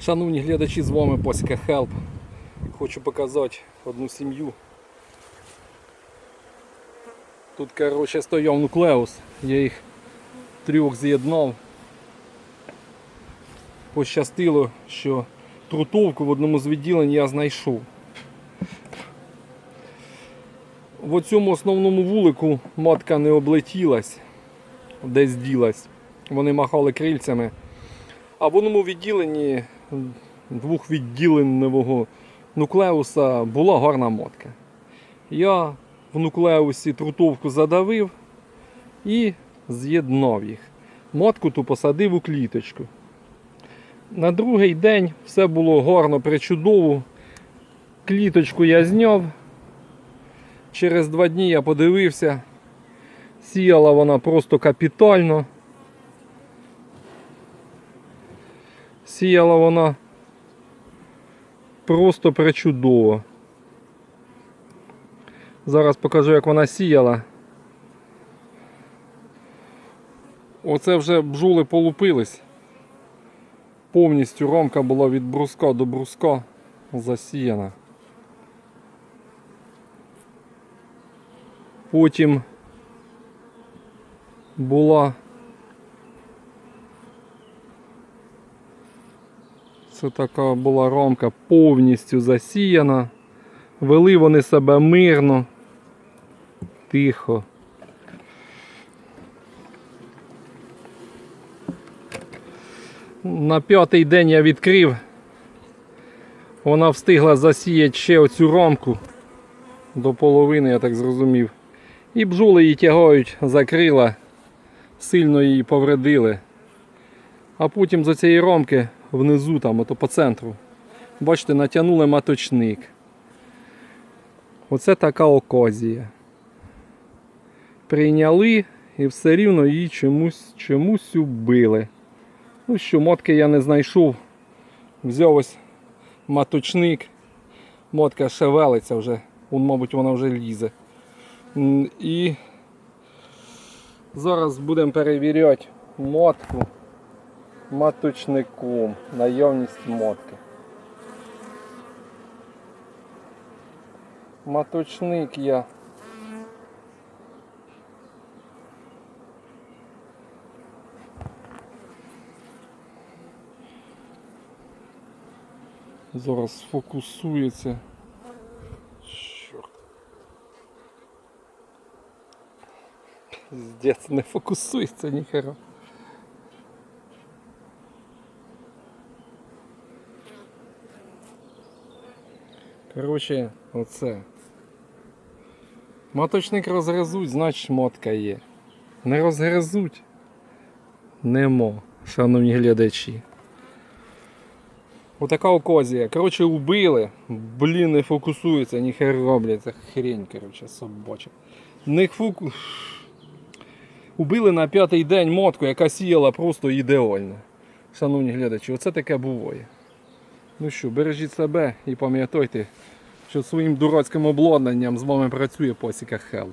Шановні глядачі, з вами Посіка Help. Хочу показати одну сім'ю. Тут коротше, стояв нуклеус, я їх трьох з'єднав. Пощастило, що трутовку в одному з відділень я знайшов. В цьому основному вулику матка не облетілась, десь ділась. Вони махали крильцями. А в одному відділенні двох відділеного нуклеуса була гарна матка. Я в нуклеусі трутовку задавив і з'єднав їх. Матку ту посадив у кліточку. На другий день все було гарно, причудово. Кліточку я зняв. Через два дні я подивився. Сіяла вона просто капітально. Сіяла вона просто причудово. Зараз покажу, як вона сіяла. Оце вже бджоли полупились. Повністю рамка була від бруска до бруска засіяна. Потім була Це така була рамка повністю засіяна. Вели вони себе мирно, тихо. На п'ятий день я відкрив. Вона встигла засіяти ще оцю рамку до половини, я так зрозумів. І бджоли її тягають за крила, сильно її повредили. А потім з цієї рамки внизу, там, ото по центру, бачите, натягнули маточник. Оце така оказія. Прийняли і все рівно її чомусь, чомусь убили. Ну що, мотки я не знайшов. Взяв ось маточник. Мотка шевелиться вже, Вон, мабуть, вона вже лізе. І зараз будемо перевіряти мотку маточником, наявність мотки. Маточник я. Зараз фокусується. Чорт. Піздець, не фокусується ніхера. Коротше, оце. Маточник розгризуть, значить мотка є. Не розгризуть. Немо, шановні глядачі. Отака оказія. Коротше, убили. Блін, не фокусується, ніхер роблять. Це хрень, коротше, собача. Не фоку... Убили на п'ятий день мотку, яка сіяла просто ідеально. Шановні глядачі, оце таке буває. Ну що, бережіть себе і пам'ятайте, що своїм дурацьким обладнанням з вами працює посіка Help.